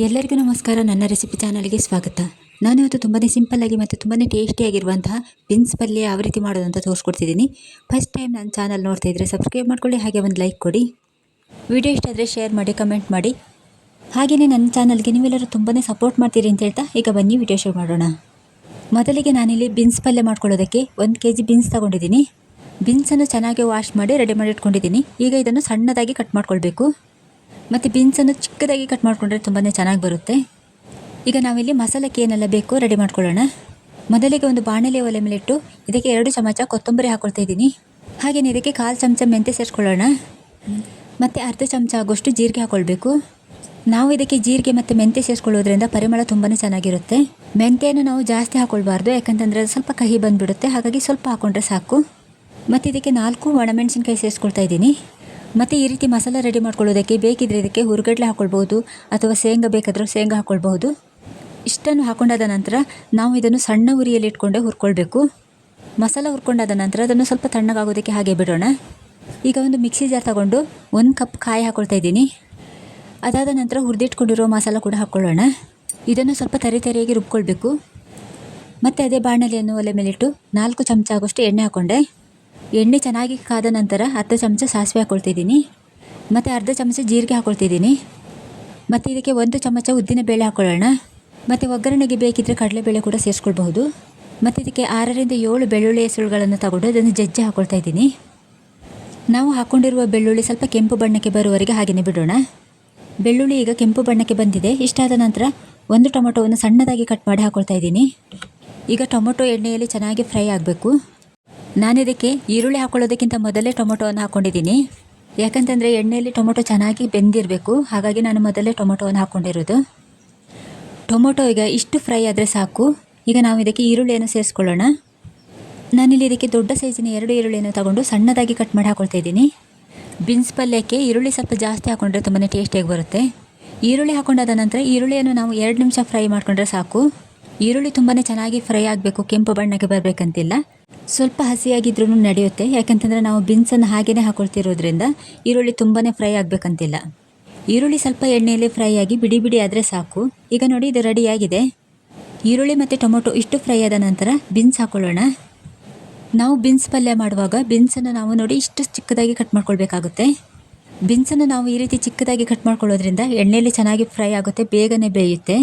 ಎಲ್ಲರಿಗೂ ನಮಸ್ಕಾರ. ನನ್ನ ರೆಸಿಪಿ ಚಾನಲ್ಗೆ ಸ್ವಾಗತ. ನಾನು ಇವತ್ತು ತುಂಬಾ ಸಿಂಪಲ್ಲಾಗಿ ಮತ್ತು ತುಂಬಾ ಟೇಸ್ಟಿಯಾಗಿರುವಂತಹ ಬಿನ್ಸ್ ಪಲ್ಯ ಯಾವ ರೀತಿ ಮಾಡೋದು ಅಂತ ತೋರಿಸ್ಕೊಡ್ತಿದ್ದೀನಿ. ಫಸ್ಟ್ ಟೈಮ್ ನನ್ನ ಚಾನಲ್ ನೋಡ್ತಾ ಇದ್ದರೆ ಸಬ್ಸ್ಕ್ರೈಬ್ ಮಾಡ್ಕೊಳ್ಳಿ, ಹಾಗೆ ಒಂದು ಲೈಕ್ ಕೊಡಿ. ವಿಡಿಯೋ ಇಷ್ಟ ಆದರೆ ಶೇರ್ ಮಾಡಿ, ಕಮೆಂಟ್ ಮಾಡಿ. ಹಾಗೆಯೇ ನನ್ನ ಚಾನಲ್ಗೆ ನೀವೆಲ್ಲರೂ ತುಂಬಾ ಸಪೋರ್ಟ್ ಮಾಡ್ತೀರಿ ಅಂತ ಹೇಳ್ತಾ ಈಗ ಬನ್ನಿ ವಿಡಿಯೋ ಶೇರ್ ಮಾಡೋಣ. ಮೊದಲಿಗೆ ನಾನಿಲ್ಲಿ ಬಿನ್ಸ್ ಪಲ್ಯ ಮಾಡ್ಕೊಳ್ಳೋದಕ್ಕೆ ಒಂದು ಕೆ ಜಿ ಬೀನ್ಸ್ ತೊಗೊಂಡಿದ್ದೀನಿ. ಬೀನ್ಸನ್ನು ಚೆನ್ನಾಗಿ ವಾಶ್ ಮಾಡಿ, ರೆಡಿ ಮಾಡಿ ಇಟ್ಕೊಂಡಿದ್ದೀನಿ. ಈಗ ಇದನ್ನು ಸಣ್ಣದಾಗಿ ಕಟ್ ಮಾಡ್ಕೊಳ್ಬೇಕು. ಮತ್ತು ಬೀನ್ಸನ್ನು ಚಿಕ್ಕದಾಗಿ ಕಟ್ ಮಾಡಿಕೊಂಡ್ರೆ ತುಂಬಾ ಚೆನ್ನಾಗಿ ಬರುತ್ತೆ. ಈಗ ನಾವಿಲ್ಲಿ ಮಸಾಲಕ್ಕೆ ಏನೆಲ್ಲ ಬೇಕು ರೆಡಿ ಮಾಡ್ಕೊಳ್ಳೋಣ. ಮೊದಲಿಗೆ ಒಂದು ಬಾಣಲೆ ಒಲೆ ಮೇಲಿಟ್ಟು ಇದಕ್ಕೆ ಎರಡು ಚಮಚ ಕೊತ್ತಂಬರಿ ಹಾಕೊಳ್ತಾ ಇದ್ದೀನಿ. ಹಾಗೆಯೇ ಇದಕ್ಕೆ ಕಾಲು ಚಮಚ ಮೆಂತೆ ಸೇರಿಸ್ಕೊಳ್ಳೋಣ. ಮತ್ತು ಅರ್ಧ ಚಮಚ ಆಗೋಷ್ಟು ಜೀರಿಗೆ ಹಾಕ್ಕೊಳ್ಬೇಕು ನಾವು ಇದಕ್ಕೆ ಜೀರಿಗೆ ಮತ್ತು ಮೆಂತೆ ಸೇರಿಸ್ಕೊಳ್ಳೋದ್ರಿಂದ ಪರಿಮಳ ತುಂಬಾ ಚೆನ್ನಾಗಿರುತ್ತೆ. ಮೆಂತೆಯನ್ನು ನಾವು ಜಾಸ್ತಿ ಹಾಕ್ಕೊಳ್ಬಾರ್ದು ಯಾಕಂತಂದರೆ ಅದು ಸ್ವಲ್ಪ ಕಹಿ ಬಂದುಬಿಡುತ್ತೆ. ಹಾಗಾಗಿ ಸ್ವಲ್ಪ ಹಾಕ್ಕೊಂಡ್ರೆ ಸಾಕು. ಮತ್ತು ಇದಕ್ಕೆ ನಾಲ್ಕು ಒಣಮೆಣಸಿನ್ಕಾಯಿ ಸೇರಿಸ್ಕೊಳ್ತಾ ಇದ್ದೀನಿ. ಮತ್ತು ಈ ರೀತಿ ಮಸಾಲ ರೆಡಿ ಮಾಡ್ಕೊಳ್ಳೋದಕ್ಕೆ ಬೇಕಿದ್ರೆ ಇದಕ್ಕೆ ಹುರುಗಡ್ಲೆ ಹಾಕ್ಕೊಳ್ಬೋದು ಅಥವಾ ಶೇಂಗಾ ಬೇಕಾದರೂ ಶೇಂಗಾ ಹಾಕ್ಕೊಳ್ಬಹುದು ಇಷ್ಟನ್ನು ಹಾಕೊಂಡಾದ ನಂತರ ನಾವು ಇದನ್ನು ಸಣ್ಣ ಉರಿಯಲ್ಲಿ ಇಟ್ಕೊಂಡೆ ಹುರ್ಕೊಳ್ಬೇಕು. ಮಸಾಲ ಹುರ್ಕೊಂಡಾದ ನಂತರ ಅದನ್ನು ಸ್ವಲ್ಪ ತಣ್ಣಗಾಗೋದಕ್ಕೆ ಹಾಗೆ ಬಿಡೋಣ. ಈಗ ಒಂದು ಮಿಕ್ಸಿ ಜಾರ್ ತಗೊಂಡು ಒಂದು ಕಪ್ ಕಾಯಿ ಹಾಕ್ಕೊಳ್ತಾ ಇದ್ದೀನಿ. ಅದಾದ ನಂತರ ಹುರಿದಿಟ್ಕೊಂಡಿರೋ ಮಸಾಲ ಕೂಡ ಹಾಕ್ಕೊಳ್ಳೋಣ ಇದನ್ನು ಸ್ವಲ್ಪ ತರಿ ತರಿಯಾಗಿ ರುಬ್ಕೊಳ್ಬೇಕು. ಮತ್ತು ಅದೇ ಬಾಣಲೆಯನ್ನು ಒಲೆ ಮೇಲಿಟ್ಟು ನಾಲ್ಕು ಚಮಚ ಆಗೋಷ್ಟು ಎಣ್ಣೆ ಹಾಕ್ಕೊಂಡೆ ಎಣ್ಣೆ ಚೆನ್ನಾಗಿ ಕಾದ ನಂತರ ಅರ್ಧ ಚಮಚ ಸಾಸಿವೆ ಹಾಕ್ಕೊಳ್ತಿದ್ದೀನಿ ಮತ್ತು ಅರ್ಧ ಚಮಚ ಜೀರಿಗೆ ಹಾಕ್ಕೊಳ್ತಿದ್ದೀನಿ ಮತ್ತು ಇದಕ್ಕೆ ಒಂದು ಚಮಚ ಉದ್ದಿನ ಬೇಳೆ ಹಾಕ್ಕೊಳ್ಳೋಣ ಮತ್ತು ಒಗ್ಗರಣೆಗೆ ಬೇಕಿದ್ದರೆ ಕಡಲೆಬೇಳೆ ಕೂಡ ಸೇರಿಸ್ಕೊಳ್ಬಹುದು. ಮತ್ತು ಇದಕ್ಕೆ ಆರರಿಂದ ಏಳು ಬೆಳ್ಳುಳ್ಳಿ ಹೆಸರುಗಳನ್ನು ತಗೊಂಡು ಅದನ್ನು ಜಜ್ಜಿ ಹಾಕ್ಕೊಳ್ತಾ ಇದ್ದೀನಿ. ನಾವು ಹಾಕ್ಕೊಂಡಿರುವ ಬೆಳ್ಳುಳ್ಳಿ ಸ್ವಲ್ಪ ಕೆಂಪು ಬಣ್ಣಕ್ಕೆ ಬರುವವರೆಗೆ ಹಾಗೆಯೇ ಬಿಡೋಣ. ಬೆಳ್ಳುಳ್ಳಿ ಈಗ ಕೆಂಪು ಬಣ್ಣಕ್ಕೆ ಬಂದಿದೆ. ಇಷ್ಟಾದ ನಂತರ ಒಂದು ಟೊಮೊಟೊವನ್ನು ಸಣ್ಣದಾಗಿ ಕಟ್ ಮಾಡಿ ಹಾಕ್ಕೊಳ್ತಾ ಇದ್ದೀನಿ. ಈಗ ಟೊಮೊಟೊ ಎಣ್ಣೆಯಲ್ಲಿ ಚೆನ್ನಾಗಿ ಫ್ರೈ ಆಗಬೇಕು. ನಾನು ಇದಕ್ಕೆ ಈರುಳ್ಳಿ ಹಾಕೊಳ್ಳೋದಕ್ಕಿಂತ ಮೊದಲೇ ಟೊಮೊಟೊವನ್ನು ಹಾಕ್ಕೊಂಡಿದ್ದೀನಿ ಯಾಕಂತಂದರೆ ಎಣ್ಣೆಯಲ್ಲಿ ಟೊಮೊಟೊ ಚೆನ್ನಾಗಿ ಬೆಂದಿರಬೇಕು. ಹಾಗಾಗಿ ನಾನು ಮೊದಲೇ ಟೊಮೊಟೊವನ್ನು ಹಾಕ್ಕೊಂಡಿರೋದು ಟೊಮೊಟೊ ಈಗ ಇಷ್ಟು ಫ್ರೈ ಆದರೆ ಸಾಕು. ಈಗ ನಾವು ಇದಕ್ಕೆ ಈರುಳ್ಳಿಯನ್ನು ಸೇರಿಸ್ಕೊಳ್ಳೋಣ. ನಾನಿಲ್ಲಿ ಇದಕ್ಕೆ ದೊಡ್ಡ ಸೈಜಿನ ಎರಡು ಈರುಳ್ಳಿಯನ್ನು ತಗೊಂಡು ಸಣ್ಣದಾಗಿ ಕಟ್ ಮಾಡಿ ಹಾಕೊಳ್ತಾ ಇದ್ದೀನಿ. ಬೀನ್ಸ್ ಪಲ್ಯಕ್ಕೆ ಈರುಳ್ಳಿ ಸ್ವಲ್ಪ ಜಾಸ್ತಿ ಹಾಕೊಂಡ್ರೆ ತುಂಬಾ ಟೇಸ್ಟಿಯಾಗಿ ಬರುತ್ತೆ. ಈರುಳ್ಳಿ ಹಾಕೊಂಡಾದ ನಂತರ ಈರುಳ್ಳಿಯನ್ನು ನಾವು ಎರಡು ನಿಮಿಷ ಫ್ರೈ ಮಾಡಿಕೊಂಡ್ರೆ ಸಾಕು. ಈರುಳ್ಳಿ ತುಂಬಾ ಚೆನ್ನಾಗಿ ಫ್ರೈ ಆಗಬೇಕು. ಕೆಂಪು ಬಣ್ಣಕ್ಕೆ ಬರಬೇಕಂತಿಲ್ಲ. ಸ್ವಲ್ಪ ಹಸಿಯಾಗಿದ್ರೂ ನಡೆಯುತ್ತೆ. ಯಾಕಂತಂದರೆ ನಾವು ಬೀನ್ಸನ್ನು ಹಾಗೇ ಹಾಕೊಳ್ತಿರೋದ್ರಿಂದ ಈರುಳ್ಳಿ ತುಂಬಾ ಫ್ರೈ ಆಗಬೇಕಂತಿಲ್ಲ. ಈರುಳ್ಳಿ ಸ್ವಲ್ಪ ಎಣ್ಣೆಯಲ್ಲಿ ಫ್ರೈ ಆಗಿ ಬಿಡಿ ಬಿಡಿ ಆದರೆ ಸಾಕು. ಈಗ ನೋಡಿ ಇದು ರೆಡಿಯಾಗಿದೆ ಈರುಳ್ಳಿ ಮತ್ತು ಟೊಮೊಟೊ ಇಷ್ಟು ಫ್ರೈ ಆದ ನಂತರ ಬೀನ್ಸ್ ಹಾಕ್ಕೊಳ್ಳೋಣ ನಾವು ಬೀನ್ಸ್ ಪಲ್ಯ ಮಾಡುವಾಗ ಬೀನ್ಸನ್ನು ನಾವು ನೋಡಿ ಇಷ್ಟು ಚಿಕ್ಕದಾಗಿ ಕಟ್ ಮಾಡ್ಕೊಳ್ಬೇಕಾಗುತ್ತೆ. ಬೀನ್ಸನ್ನು ನಾವು ಈ ರೀತಿ ಚಿಕ್ಕದಾಗಿ ಕಟ್ ಮಾಡ್ಕೊಳ್ಳೋದ್ರಿಂದ ಎಣ್ಣೆಯಲ್ಲಿ ಚೆನ್ನಾಗಿ ಫ್ರೈ ಆಗುತ್ತೆ, ಬೇಗನೆ ಬೇಯುತ್ತೆ.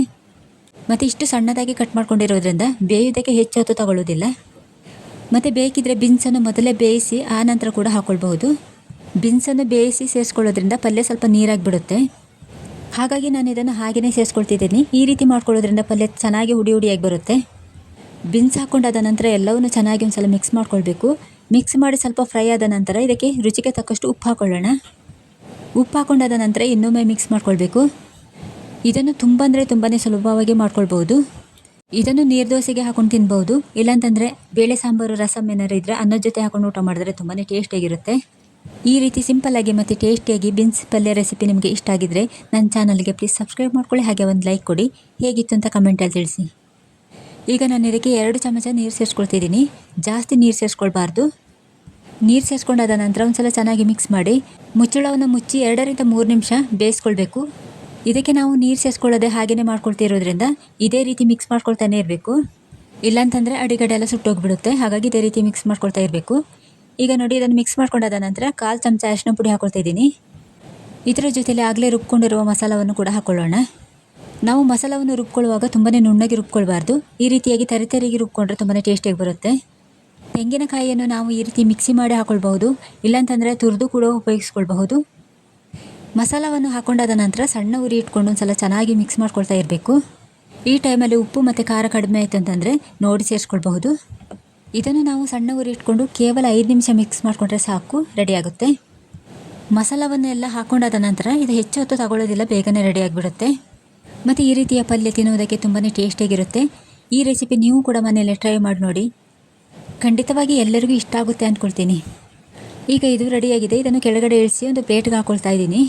ಮತ್ತು ಇಷ್ಟು ಸಣ್ಣದಾಗಿ ಕಟ್ ಮಾಡ್ಕೊಂಡಿರೋದ್ರಿಂದ ಬೇಯೋದಕ್ಕೆ ಹೆಚ್ಚು ಹೊತ್ತು ತಗೊಳ್ಳೋದಿಲ್ಲ. ಮತ್ತು ಬೇಕಿದ್ದರೆ ಬಿನ್ಸನ್ನು ಮೊದಲೇ ಬೇಯಿಸಿ ಆ ನಂತರ ಕೂಡ ಹಾಕ್ಕೊಳ್ಬಹುದು ಬಿನ್ಸನ್ನು ಬೇಯಿಸಿ ಸೇರಿಸ್ಕೊಳ್ಳೋದ್ರಿಂದ ಪಲ್ಯ ಸ್ವಲ್ಪ ನೀರಾಗಿ ಬಿಡುತ್ತೆ ಹಾಗಾಗಿ ನಾನು ಇದನ್ನು ಹಾಗೆಯೇ ಸೇರಿಸ್ಕೊಳ್ತಿದ್ದೀನಿ. ಈ ರೀತಿ ಮಾಡ್ಕೊಳ್ಳೋದ್ರಿಂದ ಪಲ್ಯ ಚೆನ್ನಾಗಿ ಹುಡಿ ಹುಡಿಯಾಗಿ ಬರುತ್ತೆ. ಬಿನ್ಸ್ ಹಾಕ್ಕೊಂಡಾದ ನಂತರ ಎಲ್ಲವನ್ನೂ ಚೆನ್ನಾಗಿ ಒಂದು ಸಲ ಮಿಕ್ಸ್ ಮಾಡ್ಕೊಳ್ಬೇಕು. ಮಿಕ್ಸ್ ಮಾಡಿ ಸ್ವಲ್ಪ ಫ್ರೈ ಆದ ನಂತರ ಇದಕ್ಕೆ ರುಚಿಗೆ ತಕ್ಕಷ್ಟು ಉಪ್ಪು ಹಾಕ್ಕೊಳ್ಳೋಣ ಉಪ್ಪು ಹಾಕ್ಕೊಂಡಾದ ನಂತರ ಇನ್ನೊಮ್ಮೆ ಮಿಕ್ಸ್ ಮಾಡ್ಕೊಳ್ಬೇಕು. ಇದನ್ನು ತುಂಬ ಅಂದರೆ ತುಂಬಾ ಸುಲಭವಾಗಿ ಮಾಡ್ಕೊಳ್ಬೋದು ಇದನ್ನು ನೀರು ದೋಸೆಗೆ ಹಾಕೊಂಡು ತಿನ್ಬಹುದು. ಇಲ್ಲಾಂತಂದ್ರೆ ಬೇಳೆ ಸಾಂಬಾರು ರಸಮ್ ಏನಾರು ಇದ್ರೆ ಅನ್ನದ ಜೊತೆ ಹಾಕೊಂಡು ಊಟ ಮಾಡಿದ್ರೆ ತುಂಬಾ ಟೇಸ್ಟಿಯಾಗಿರುತ್ತೆ ಈ ರೀತಿ ಸಿಂಪಲ್ ಸಿಂಪಲ್ಲಾಗಿ ಮತ್ತೆ ಟೇಸ್ಟಿಯಾಗಿ ಬೀನ್ಸ್ ಪಲ್ಯ ರೆಸಿಪಿ ನಿಮಗೆ ಇಷ್ಟ ಆಗಿದ್ರೆ ನನ್ನ ಚಾನಲ್ಗೆ ಪ್ಲೀಸ್ ಸಬ್ಸ್ಕ್ರೈಬ್ ಮಾಡ್ಕೊಳ್ಳಿ, ಹಾಗೆ ಒಂದು ಲೈಕ್ ಕೊಡಿ. ಹೇಗಿತ್ತು ಅಂತ ಕಮೆಂಟಲ್ಲಿ ತಿಳಿಸಿ. ಈಗ ನಾನು ಇದಕ್ಕೆ ಎರಡು ಚಮಚ ನೀರು ಸೇರಿಸ್ಕೊಳ್ತಿದ್ದೀನಿ. ಜಾಸ್ತಿ ನೀರು ಸೇರಿಸ್ಕೊಳ್ಬಾರ್ದು. ನೀರು ಸೇರಿಸ್ಕೊಂಡಾದ ನಂತರ ಒಂದು ಸಲ ಚೆನ್ನಾಗಿ ಮಿಕ್ಸ್ ಮಾಡಿ. ಮುಚ್ಚಳವನ್ನು ಮುಚ್ಚಿ ಎರಡರಿಂದ ಮೂರು ನಿಮಿಷ ಬೇಯಿಸ್ಕೊಳ್ಬೇಕು. ಇದಕ್ಕೆ ನಾವು ನೀರು ಸೇರಿಸ್ಕೊಳ್ಳೋದೆ ಹಾಗೆಯೇ ಮಾಡ್ಕೊಳ್ತಿರೋದ್ರಿಂದ ಇದೇ ರೀತಿ ಮಿಕ್ಸ್ ಮಾಡ್ಕೊಳ್ತಾನೆ ಇರಬೇಕು. ಇಲ್ಲಾಂತಂದರೆ ಅಡಿಗಡೆ ಎಲ್ಲ ಸುಟ್ಟೋಗ್ಬಿಡುತ್ತೆ. ಹಾಗಾಗಿ ಇದೇ ರೀತಿ ಮಿಕ್ಸ್ ಮಾಡ್ಕೊಳ್ತಾ ಇರಬೇಕು. ಈಗ ನೋಡಿ, ಇದನ್ನು ಮಿಕ್ಸ್ ಮಾಡ್ಕೊಂಡಾದ ನಂತರ ಕಾಲು ಚಮಚ ಅರಿಶಿನ ಪುಡಿ ಹಾಕ್ಕೊಳ್ತಾ ಇದ್ದೀನಿ. ಇದರ ಜೊತೆಯಲ್ಲಿ ಆಗಲೇ ರುಬ್ಕೊಂಡಿರುವ ಮಸಾಲವನ್ನು ಕೂಡ ಹಾಕ್ಕೊಳ್ಳೋಣ ನಾವು ಮಸಾಲವನ್ನು ರುಬ್ಕೊಳ್ಳುವಾಗ ತುಂಬಾ ನುಣ್ಣಗೆ ರುಬ್ಕೊಳ್ಬಾರ್ದು. ಈ ರೀತಿಯಾಗಿ ತರಿ ತರಿಗೆ ರುಬ್ಕೊಂಡ್ರೆ ತುಂಬಾ ಟೇಸ್ಟಿಯಾಗಿ ಬರುತ್ತೆ. ತೆಂಗಿನಕಾಯಿಯನ್ನು ನಾವು ಈ ರೀತಿ ಮಿಕ್ಸಿ ಮಾಡಿ ಹಾಕೊಳ್ಬಹುದು. ಇಲ್ಲಾಂತಂದರೆ ತುರಿದು ಕೂಡ ಉಪಯೋಗಿಸ್ಕೊಳ್ಬಹುದು. ಮಸಾಲವನ್ನು ಹಾಕೊಂಡಾದ ನಂತರ ಸಣ್ಣ ಉರಿ ಇಟ್ಕೊಂಡು ಒಂದು ಸಲ ಚೆನ್ನಾಗಿ ಮಿಕ್ಸ್ ಮಾಡ್ಕೊಳ್ತಾ ಇರಬೇಕು. ಈ ಟೈಮಲ್ಲಿ ಉಪ್ಪು ಮತ್ತು ಖಾರ ಕಡಿಮೆ ಆಯಿತು ಅಂತಂದರೆ ನೋಡಿ ಸೇರಿಸ್ಕೊಳ್ಬಹುದು. ಇದನ್ನು ನಾವು ಸಣ್ಣ ಉರಿ ಇಟ್ಕೊಂಡು ಕೇವಲ ಐದು ನಿಮಿಷ ಮಿಕ್ಸ್ ಮಾಡಿಕೊಂಡ್ರೆ ಸಾಕು ರೆಡಿಯಾಗುತ್ತೆ ಮಸಾಲವನ್ನೆಲ್ಲ ಹಾಕೊಂಡಾದ ನಂತರ ಇದು ಹೆಚ್ಚು ಹೊತ್ತು ತಗೊಳ್ಳೋದಿಲ್ಲ, ಬೇಗನೆ ರೆಡಿಯಾಗಿಬಿಡುತ್ತೆ ಮತ್ತು ಈ ರೀತಿಯ ಪಲ್ಯ ತಿನ್ನುವುದಕ್ಕೆ ತುಂಬಾ ಟೇಸ್ಟಿಯಾಗಿರುತ್ತೆ ಈ ರೆಸಿಪಿ ನೀವು ಕೂಡ ಮನೆಯಲ್ಲೇ ಟ್ರೈ ಮಾಡಿ ನೋಡಿ. ಖಂಡಿತವಾಗಿ ಎಲ್ಲರಿಗೂ ಇಷ್ಟ ಆಗುತ್ತೆ ಅಂದ್ಕೊಳ್ತೀನಿ ಈಗ ಇದು ರೆಡಿಯಾಗಿದೆ ಇದನ್ನು ಕೆಳಗಡೆ ಇಳಿಸಿ ಒಂದು ಪ್ಲೇಟ್ಗೆ ಹಾಕ್ಕೊಳ್ತಾ ಇದ್ದೀನಿ.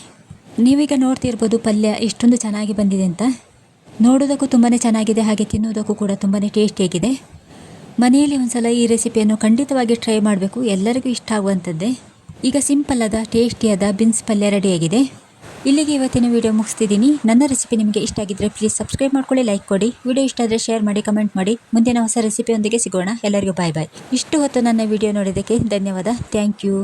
ನೀವೀಗ ನೋಡ್ತಿರ್ಬೋದು ಪಲ್ಯ ಎಷ್ಟೊಂದು ಚೆನ್ನಾಗಿ ಬಂದಿದೆ ಅಂತ. ನೋಡೋದಕ್ಕೂ ತುಂಬಾ ಚೆನ್ನಾಗಿದೆ, ಹಾಗೆ ತಿನ್ನೋದಕ್ಕೂ ಕೂಡ ತುಂಬಾ ಟೇಸ್ಟಿಯಾಗಿದೆ ಮನೆಯಲ್ಲಿ ಒಂದ್ಸಲ ಈ ರೆಸಿಪಿಯನ್ನು ಖಂಡಿತವಾಗಿ ಟ್ರೈ ಮಾಡಬೇಕು, ಎಲ್ಲರಿಗೂ ಇಷ್ಟ ಆಗುವಂಥದ್ದೇ. ಈಗ ಸಿಂಪಲ್ ಆದ ಟೇಸ್ಟಿಯಾದ ಬಿನ್ಸ್ ಪಲ್ಯ ರೆಡಿಯಾಗಿದೆ ಇಲ್ಲಿಗೆ ಇವತ್ತಿನ ವಿಡಿಯೋ ಮುಗಿಸ್ತಿದ್ದೀನಿ. ನನ್ನ ರೆಸಿಪಿ ನಿಮಗೆ ಇಷ್ಟ ಆಗಿದ್ರೆ ಪ್ಲೀಸ್ ಸಬ್ಸ್ಕ್ರೈಬ್ ಮಾಡ್ಕೊಳ್ಳಿ ಲೈಕ್ ಕೊಡಿ. ವಿಡಿಯೋ ಇಷ್ಟ ಆದರೆ ಶೇರ್ ಮಾಡಿ ಕಮೆಂಟ್ ಮಾಡಿ. ಮುಂದಿನ ಹೊಸ ರೆಸಿಪಿಯೊಂದಿಗೆ ಸಿಗೋಣ. ಎಲ್ಲರಿಗೂ ಬಾಯ್ ಬಾಯ್ ಇಷ್ಟು ಹೊತ್ತು ನನ್ನ ವಿಡಿಯೋ ನೋಡಿದ್ದಕ್ಕೆ ಧನ್ಯವಾದ. Thank you